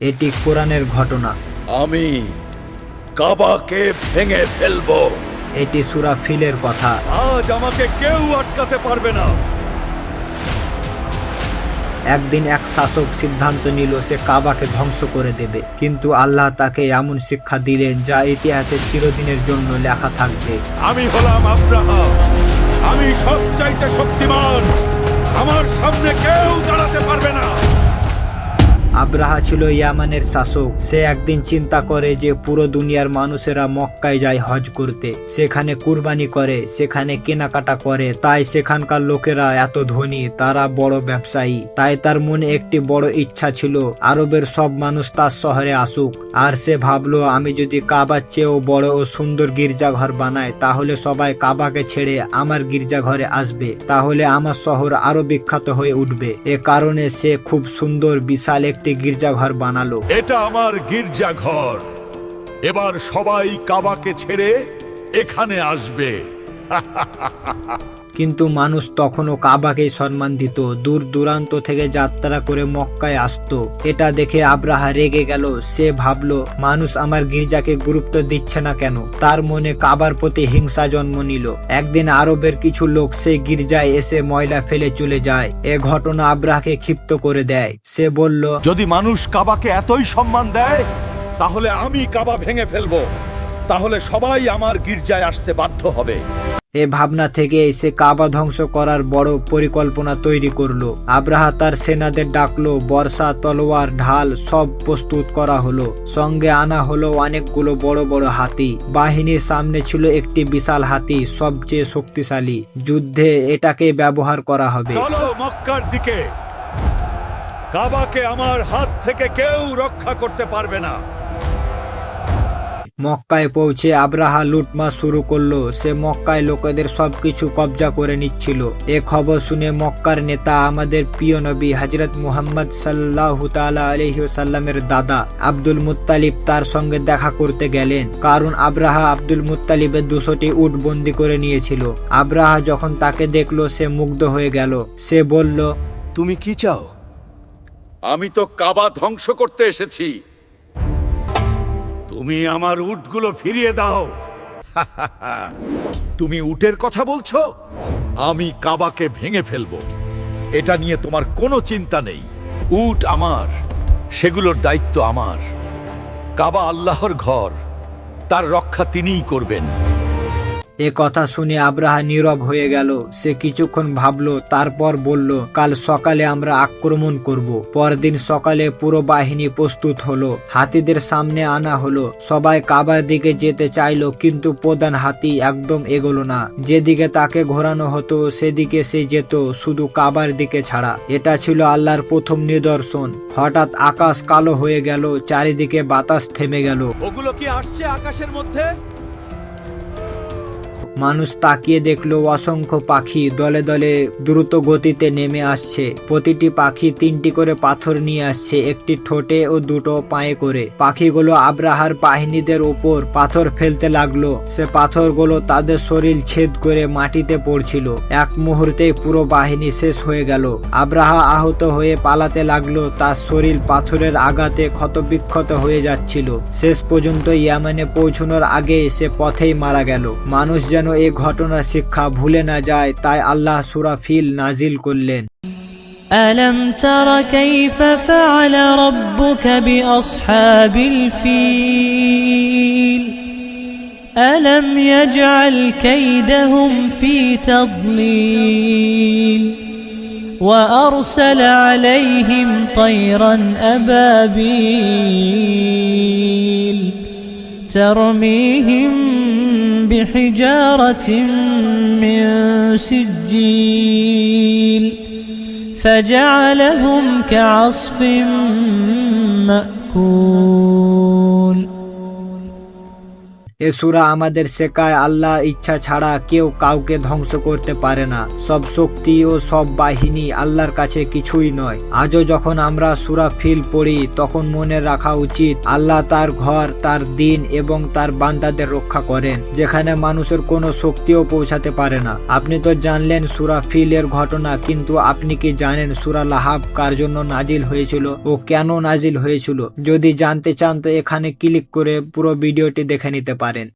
এটি কোরআনের ঘটনা। আমি কাবাকে ভেঙে ফেলব। এটি সুরা ফিলের কথা। আজ আমাকে কেউ আটকাতে পারবে না। একদিন এক শাসক সিদ্ধান্ত নিল সে কাবাকে ধ্বংস করে দেবে। কিন্তু আল্লাহ তাকে এমন শিক্ষা দিলেন যা ইতিহাসে চিরদিনের জন্য লেখা থাকবে। আমি হলাম আব্রাহাম। আমি সবচাইতে শক্তিমান। আমার সামনে কেউ দাঁড়াতে পারবে না। আব্রাহা ছিল ইয়ামানের শাসক। সে একদিন চিন্তা করে যে পুরো দুনিয়ার মানুষেরা মক্কায় যায় হজ করতে। সেখানে কুরবানি করে, সেখানে কেনাকাটা করে। তাই সেখানকার লোকেরা এত ধনী, তারা বড় ব্যবসায়ী। তাই তার মনে একটি বড় ইচ্ছা ছিল, আরবের সব মানুষ তার শহরে আসুক। আর সে ভাবলো, আমি যদি কাবার চেয়েও বড় ও সুন্দর গির্জাঘর বানাই, তাহলে সবাই কাবাকে ছেড়ে আমার গির্জাঘরে আসবে। তাহলে আমার শহর আরও বিখ্যাত হয়ে উঠবে। এ কারণে সে খুব সুন্দর, বিশাল একটি গির্জাঘর বানালো। এটা আমার গির্জাঘর। এবার সবাই কাবাকে ছেড়ে এখানে আসবে। কিন্তু মানুষ তখনও কাবাকেই সম্মান দিত। দূর দূরান্ত থেকে যাত্রা করে মক্কায় আসতো। এটা দেখে আব্রাহা রেগে গেল। সে ভাবলো, মানুষ আমার গির্জাকে গুরুত্ব দিচ্ছে না কেন? তার মনে কাবার প্রতি হিংসা জন্ম নিল। একদিন আরবের কিছু লোক সেই গির্জায় এসে ময়লা ফেলে চলে যায়। এ ঘটনা আব্রাহকে ক্ষিপ্ত করে দেয়। সে বলল, যদি মানুষ কাবাকে এতই সম্মান দেয়, তাহলে আমি কাবা ভেঙে ফেলব। তাহলে সবাই আমার গির্জায় আসতে বাধ্য হবে। এ ভাবনা থেকে সে কাবা ধ্বংস করার বড় পরিকল্পনা তৈরি করল। আব্রাহা তার সেনাদের ডাকলো, বর্ষা, তলোয়ার, ঢাল সব প্রস্তুত করা হলো। সঙ্গে আনা হলো অনেকগুলো বড় বড় হাতি। বাহিনীর সামনে ছিল একটি বিশাল হাতি, সবচেয়ে শক্তিশালী। যুদ্ধে এটাকে ব্যবহার করা হবে। মক্কার দিকে। কাবাকে আমার হাত থেকে কেউ রক্ষা করতে পারবে না। মক্কায় পৌঁছে আব্রাহা লুটমা শুরু করল। সে মক্কায় লোকেদের সবকিছু কবজা করে নিচ্ছিল। এ খবর শুনে মক্কার নেতা আমাদের প্রিয় নবী হজরত মুহাম্মদ সাল্লাহ তালা আলহিসাল্লামের দাদা আব্দুল মুত্তালিব তার সঙ্গে দেখা করতে গেলেন। কারণ আব্রাহা আব্দুল মুতালিবের দুশোটি উট বন্দি করে নিয়েছিল। আব্রাহা যখন তাকে দেখল সে মুগ্ধ হয়ে গেল। সে বলল তুমি কি চাও? আমি তো কাবা ধ্বংস করতে এসেছি। তুমি আমার উটগুলো ফিরিয়ে দাও। তুমি উটের কথা বলছো? আমি কাবাকে ভেঙে ফেলব। এটা নিয়ে তোমার কোনো চিন্তা নেই। উট আমার, সেগুলোর দায়িত্ব আমার। কাবা আল্লাহর ঘর, তার রক্ষা তিনিই করবেন। এ কথা শুনে আব্রাহা নীরব হয়ে গেল। সে কিছুক্ষণ ভাবলো, তারপর বলল, কাল সকালে আমরা আক্রমণ করব। পরদিন সকালে পুরো বাহিনী প্রস্তুত হলো। হাতিদের সামনে আনা হলো। সবাই কাবার দিকে যেতে চাইলো, কিন্তু প্রধান হাতি একদম এগোলো না। যেদিকে তাকে ঘোরানো হতো, সেদিকে সে যেত শুধু কাবার দিকে ছাড়া। এটা ছিল আল্লাহর প্রথম নিদর্শন। হঠাৎ আকাশ কালো হয়ে গেল, চারিদিকে বাতাস থেমে গেল। ওগুলো কি আসছে আকাশের মধ্যে? মানুষ তাকিয়ে দেখল অসংখ্য পাখি দলে দলে দ্রুত গতিতে নেমে আসছে। প্রতিটি পাখি তিনটি করে পাথর নিয়ে আসছে, একটি ঠোঁটে ও দুটো পায়ে করে। পাখিগুলো আব্রাহার বাহিনীদের ওপর পাথর ফেলতে লাগল। সে পাথরগুলো তাদের শরীর ছেদ করে মাটিতে পড়ছিল। এক মুহূর্তেই পুরো বাহিনী শেষ হয়ে গেল। আব্রাহা আহত হয়ে পালাতে লাগল, তার শরীর পাথরের আঘাতে ক্ষতবিক্ষত হয়ে যাচ্ছিল। শেষ পর্যন্ত ইয়ামানে পৌঁছানোর আগে সে পথেই মারা গেল। মানুষ যেন এই ঘটনার শিক্ষা ভুলে না যায় তাই আল্লাহ সুরা ফিল নাজিল করলেন ألم تر كيف فعل ربك بأصحاب الفيل ألم يجعل كيدهم في تضليل وأرسل عليهم طيرا أبابيل ترميهم بحجارة من سجيل فجعلهم كعصف مأكول. এ সুরা আমাদের শেখায় আল্লাহ ইচ্ছা ছাড়া কেউ কাউকে ধ্বংস করতে পারে না। সব শক্তি ও সব বাহিনী আল্লাহর কাছে কিছুই নয়। আজও যখন আমরা সুরা ফিল পড়ি, তখন মনে রাখা উচিত, আল্লাহ তার ঘর, তার দিন এবং তার বান্দাদের রক্ষা করেন, যেখানে মানুষের কোনো শক্তিও পৌঁছাতে পারে না। আপনি তো জানলেন সুরা ফিল এর ঘটনা, কিন্তু আপনি কি জানেন সুরা লাহাব কার জন্য নাজিল হয়েছিল ও কেন নাজিল হয়েছিল? যদি জানতে চান তো এখানে ক্লিক করে পুরো ভিডিওটি দেখে নিতে পারেন